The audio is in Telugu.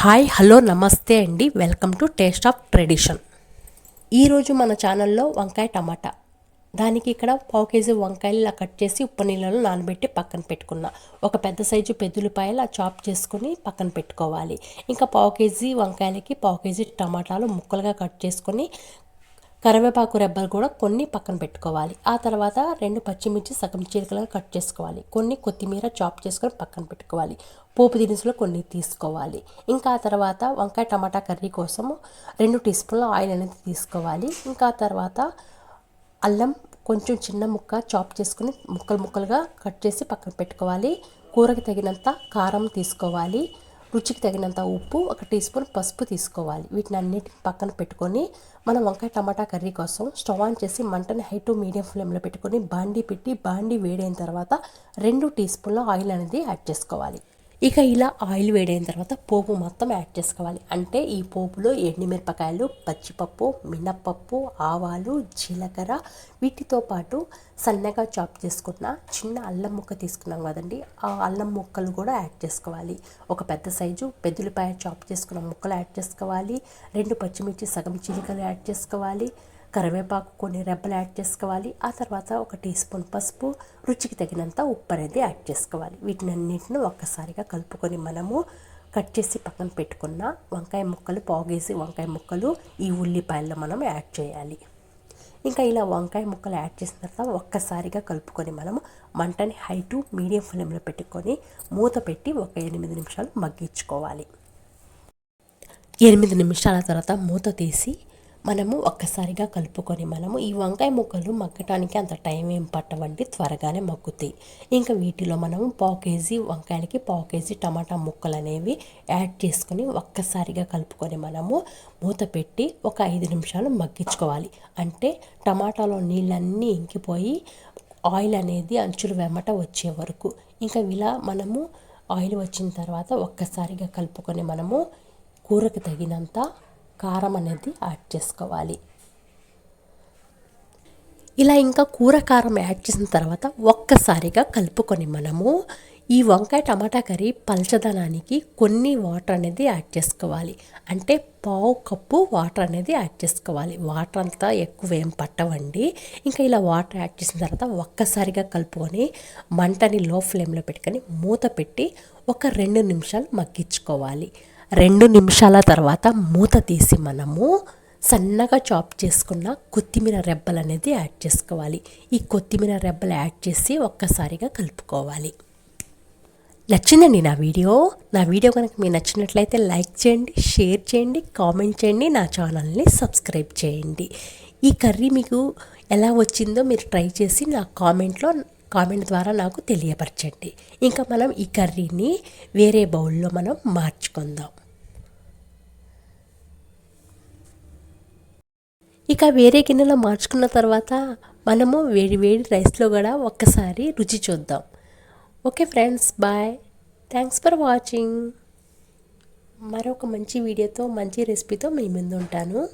హాయ్ హలో నమస్తే అండి. Welcome to taste of tradition. ఈరోజు మన ఛానల్లో వంకాయ టమాటా. దానికి ఇక్కడ పావు కేజీ వంకాయలు ఇలా కట్ చేసి ఉప్పు నీళ్ళలో నానబెట్టి పక్కన పెట్టుకున్నా. ఒక పెద్ద సైజు పెద్దులపాయలు ఆ చాప్ చేసుకుని పక్కన పెట్టుకోవాలి. ఇంకా పావు కేజీ వంకాయలకి పావు కేజీ టమాటాలు ముక్కలుగా కట్ చేసుకొని కరివేపాకు రెబ్బలు కూడా కొన్ని పక్కన పెట్టుకోవాలి. ఆ తర్వాత రెండు పచ్చిమిర్చి సగం చీలికలుగా కట్ చేసుకోవాలి. కొన్ని కొత్తిమీర చాప్ చేసుకొని పక్కన పెట్టుకోవాలి. పోపు దినుసులు కొన్ని తీసుకోవాలి. ఇంకా ఆ తర్వాత వంకాయ టమాటా కర్రీ కోసం రెండు టీ స్పూన్ల ఆయిల్ అనేది తీసుకోవాలి. ఇంకా తర్వాత అల్లం కొంచెం చిన్న ముక్క చాప్ చేసుకుని ముక్కలు ముక్కలుగా కట్ చేసి పక్కన పెట్టుకోవాలి. కూరకి తగినంత కారం తీసుకోవాలి. రుచికి తగినంత ఉప్పు ఒక టీ స్పూన్ పసుపు తీసుకోవాలి. వీటిని అన్నిటిని పక్కన పెట్టుకొని మనం వంకాయ టమాటా కర్రీ కోసం స్టవ్ ఆన్ చేసి మంటని హై టు మీడియం ఫ్లేమ్లో పెట్టుకొని బాండీ పెట్టి బాండీ వేడైన తర్వాత రెండు టీ స్పూన్ల ఆయిల్ అనేది యాడ్ చేసుకోవాలి. ఇక ఇలా ఆయిల్ వేడైన తర్వాత పోపు మొత్తం యాడ్ చేసుకోవాలి. అంటే ఈ పోపులో ఎండుమిరపకాయలు పచ్చిపప్పు మినప్పప్పు ఆవాలు జీలకర్ర వీటితో పాటు సన్నగా చాప్ చేసుకున్న చిన్న అల్లం ముక్క తీసుకున్నాం కదండి. ఆ అల్లం ముక్కలు కూడా యాడ్ చేసుకోవాలి. ఒక పెద్ద సైజు పెద్దలపాయ చాప్ చేసుకున్న ముక్కలు యాడ్ చేసుకోవాలి. రెండు పచ్చిమిర్చి సగం చిలికలు యాడ్ చేసుకోవాలి. కరివేపాకు కొన్ని రెబ్బలు యాడ్ చేసుకోవాలి. ఆ తర్వాత ఒక టీ స్పూన్ పసుపు రుచికి తగినంత ఉప్పు అనేది యాడ్ చేసుకోవాలి. వీటిని అన్నింటిని ఒక్కసారిగా కలుపుకొని మనము కట్ చేసి పక్కన పెట్టుకున్న వంకాయ ముక్కలు పోగేసి వంకాయ ముక్కలు ఈ ఉల్లిపాయల్లో మనం యాడ్ చేయాలి. ఇంకా ఇలా వంకాయ ముక్కలు యాడ్ చేసిన తర్వాత ఒక్కసారిగా కలుపుకొని మనము మంటని హై టు మీడియం ఫ్లేమ్లో పెట్టుకొని మూత పెట్టి ఒక ఎనిమిది నిమిషాలు మగ్గించుకోవాలి. ఎనిమిది నిమిషాల తర్వాత మూత తీసి మనము ఒక్కసారిగా కలుపుకొని మనము ఈ వంకాయ ముక్కలు మగ్గటానికి అంత టైం ఏం పట్టవండి త్వరగానే మగ్గుతాయి. ఇంకా వీటిలో మనము పావు కేజీ వంకాయలకి పావు కేజీ టమాటా ముక్కలు అనేవి యాడ్ చేసుకొని ఒక్కసారిగా కలుపుకొని మనము మూత పెట్టి ఒక ఐదు నిమిషాలు మగ్గించుకోవాలి. అంటే టమాటాలో నీళ్ళన్నీ ఇంకిపోయి ఆయిల్ అనేది అంచులు వెమ్మట వచ్చే వరకు. ఇంకా ఇలా మనము ఆయిల్ వచ్చిన తర్వాత ఒక్కసారిగా కలుపుకొని మనము కూరకు తగినంత కారం అనేది యాడ్ చేసుకోవాలి. ఇలా ఇంకా కూర కారం యాడ్ చేసిన తర్వాత ఒక్కసారిగా కలుపుకొని మనము ఈ వంకాయ టమాటా కర్రీ పల్చదనానికి కొన్ని వాటర్ అనేది యాడ్ చేసుకోవాలి. అంటే పావు కప్పు వాటర్ అనేది యాడ్ చేసుకోవాలి. వాటర్ అంతా ఎక్కువ ఏం పట్టవండి. ఇంకా ఇలా వాటర్ యాడ్ చేసిన తర్వాత ఒక్కసారిగా కలుపుకొని మంటని లో ఫ్లేమ్లో పెట్టుకొని మూత పెట్టి ఒక రెండు నిమిషాలు మగ్గించుకోవాలి. రెండు నిమిషాల తర్వాత మూత తీసి మనము సన్నగా చాప్ చేసుకున్న కొత్తిమీర రెబ్బలు అనేది యాడ్ చేసుకోవాలి. ఈ కొత్తిమీర రెబ్బలు యాడ్ చేసి ఒక్కసారిగా కలుపుకోవాలి. నచ్చిందండి నా వీడియో? నా వీడియో కనుక మీకు నచ్చినట్లయితే లైక్ చేయండి షేర్ చేయండి కామెంట్ చేయండి నా ఛానల్ని సబ్స్క్రైబ్ చేయండి. ఈ కర్రీ మీకు ఎలా వచ్చిందో మీరు ట్రై చేసి నా కామెంట్లో కామెంట్ ద్వారా నాకు తెలియపరచండి. ఇంకా మనం ఈ కర్రీని వేరే బౌల్లో మనం మార్చుకుందాం. ఇక వేరే గిన్నెలో మార్చుకున్న తర్వాత మనము వేడి వేడి రైస్లో కూడా ఒక్కసారి రుచి చూద్దాం. Okay friends bye. Thanks for watching. మరొక మంచి వీడియోతో మంచి రెసిపీతో మీ ముందు ఉంటాను.